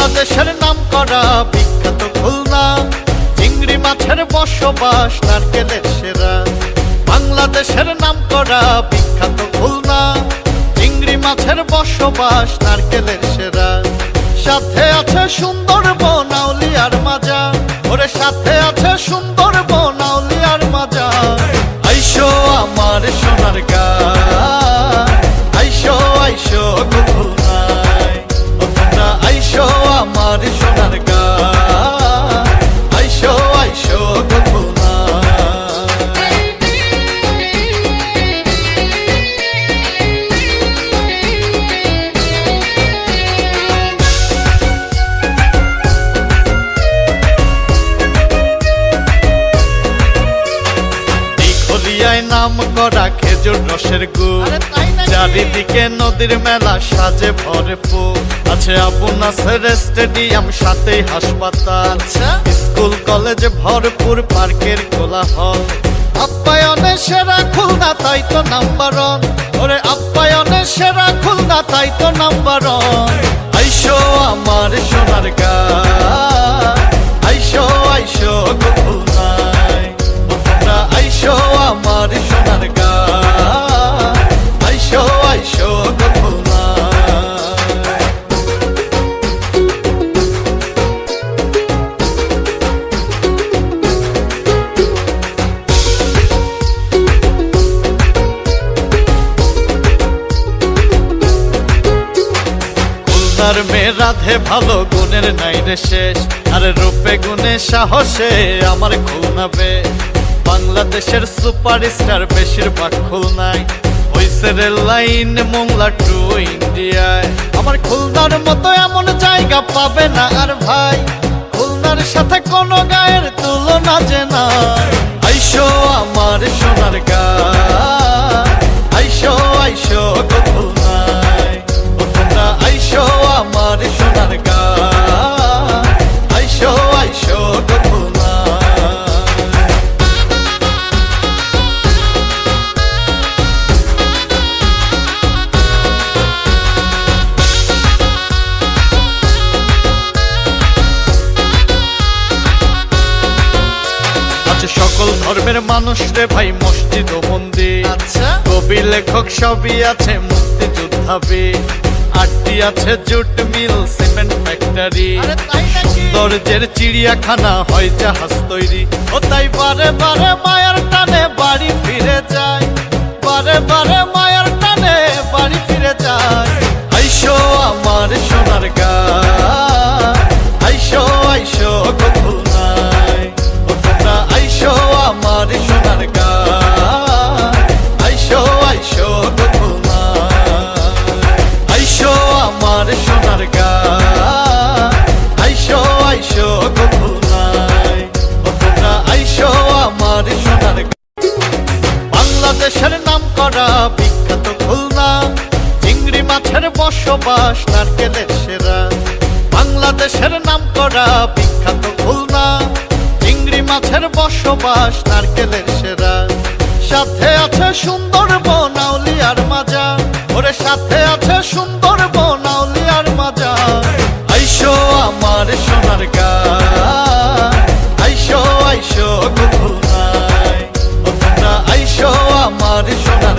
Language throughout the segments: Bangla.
বাংলাদেশের নাম করা বিখ্যাত খুলনা। চিংড়ি মাছের বসবাস, নারকেলের সেরা। বাংলাদেশের নাম করা বিখ্যাত খুলনা। চিংড়ি মাছের বসবাস, নারকেলের সেরা। সাথে আছে সুন্দর বনাউলিয়ার মাজা ওরে সাথে আছে সুন্দর দিঘলিয়ায় নাম করা খেজুর রসের গুড়? চারিদিকে নদীর মেলা সাজে ভরপুর। আছে আবু নাসের স্টেডিয়াম সাথে হাসপাতাল। আচ্ছা। স্কুল কলেজ ভরপুর পার্কের কোলাহল। আপ্যায়নে সেরা খুলনা তাই তো নাম্বার ওয়ান। ওরে আপ্যায়নে সেরা খুলনা তাই তো নাম্বার ওয়ান। আইসো আমার সোনার গা আইসো আইসো গো মেয়ে ভালো গুণের নাই রে শেষ। আরে রূপে গুণে সাহসে আমার খুলনা বে বাংলাদেশের সুপারস্টার বেশিরভাগ খুলনায়। লাইন, মোংলা টু ইন্ডিয়ায়। আমার খুলনার মতো এমন জায়গা পাবে না আর ভাই। খুলনার সাথে কোনো গায়ের তুলনা যে না আইসো আমার সোনার গা আইসো আইসো মানুষ রে ভাই মসজিদ ও মন্দির। আচ্ছা। কবি লেখক সবই আছে মুক্তি যোদ্ধাবে আটটি আছে জুট মিল সিমেন্ট ফ্যাক্টরি? সৌন্দর্যের চিড়িয়াখানা হয় জাহাজ তৈরি। ও তাই বারে বারে মায়ের টানে বাড়ি ফিরে যায়। বারে বারে মায়ার বাংলাদেশের নাম করা বিখ্যাত খুলনা। চিংড়ি মাছের বসবাস নারকেলের সেরা। বাংলাদেশের নাম করা বিখ্যাত খুলনা। চিংড়ি মাছের বসবাস নারকেলের সেরা। সাথে আছে সুন্দর বনাউলিয়ার মাজা। ওরে সাথে আছে সুন্দর বনাউলিয়ার আইসো গো খুলনায় ও তোমরা আইসো আমার সোনার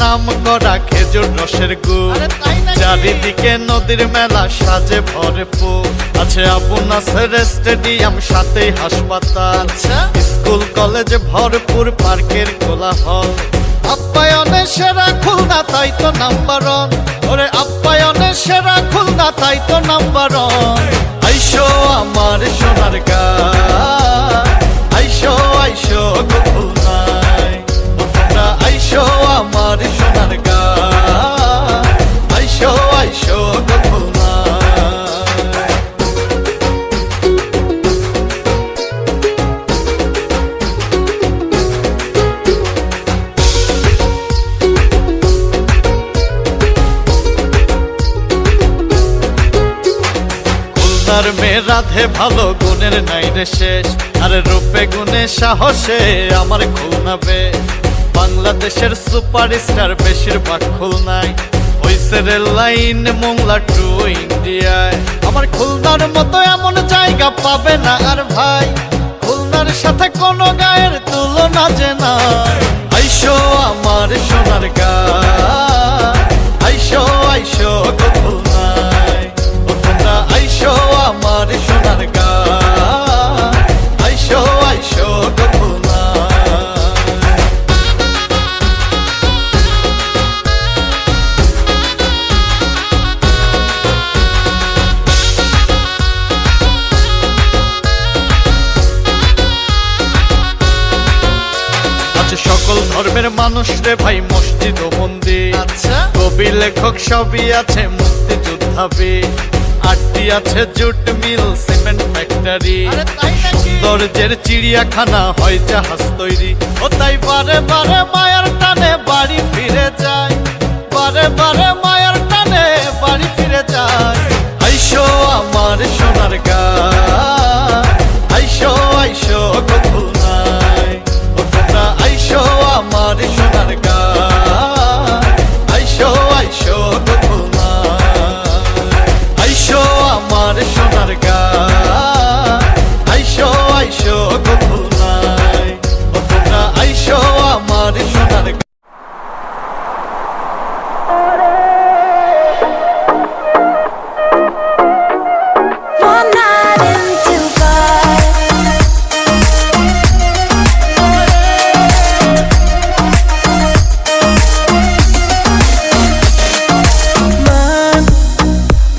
নাম করা খেজুর রসের গুড়? চারিদিকে নদীর মেলা সাজে ভরপুর। আছে আবু নাসের স্টেডিয়াম সাথে হাসপাতাল। আচ্ছা। স্কুল কলেজ ভরপুর পার্কের কোলাহল। আপ্যায়নে সেরা খুলনা তাই তো নাম্বার ওয়ান ওরে আপ্যায়নে সেরা খুলনা তাই তো নাম্বার ওয়ান আইসো আমার সোনার গা আইসো আইসো গো বাংলার মেয়ে রাধে ভালো গুণের নাই রে শেষ। আরে রূপে গুণে সাহসে আমার খুলনাবে বাংলাদেশের সুপারস্টার বেশিরভাগ খুলনায়। হইছে রেল লাইন মোংলা টু ইন্ডিয়ায়। আমার খুলনার মতো এমন জায়গা পাবে না আর ভাই। খুলনার সাথে কোনো গায়ের তুলনা যে না আইসো আমার সোনার গা আইসো আইসো গো ধর্মের মানুষ রে ভাই মসজিদ ও মন্দির। কবি লেখক সবই আছে মুক্তি যোদ্ধাবি আটটি আছে জুট মিল সিমেন্ট ফ্যাক্টরি। দরজের চিড়িয়াখানা হয় জাহাজ তৈরি। ও তাই বারে বারে মায়ার টানে বাড়ি ফিরে যায়। বারে বারে মায়ার টানে বাড়ি ফিরে যায়। আইসো আমার সোনার গা আইসো আইসো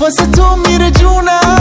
واسه تو میره جونم.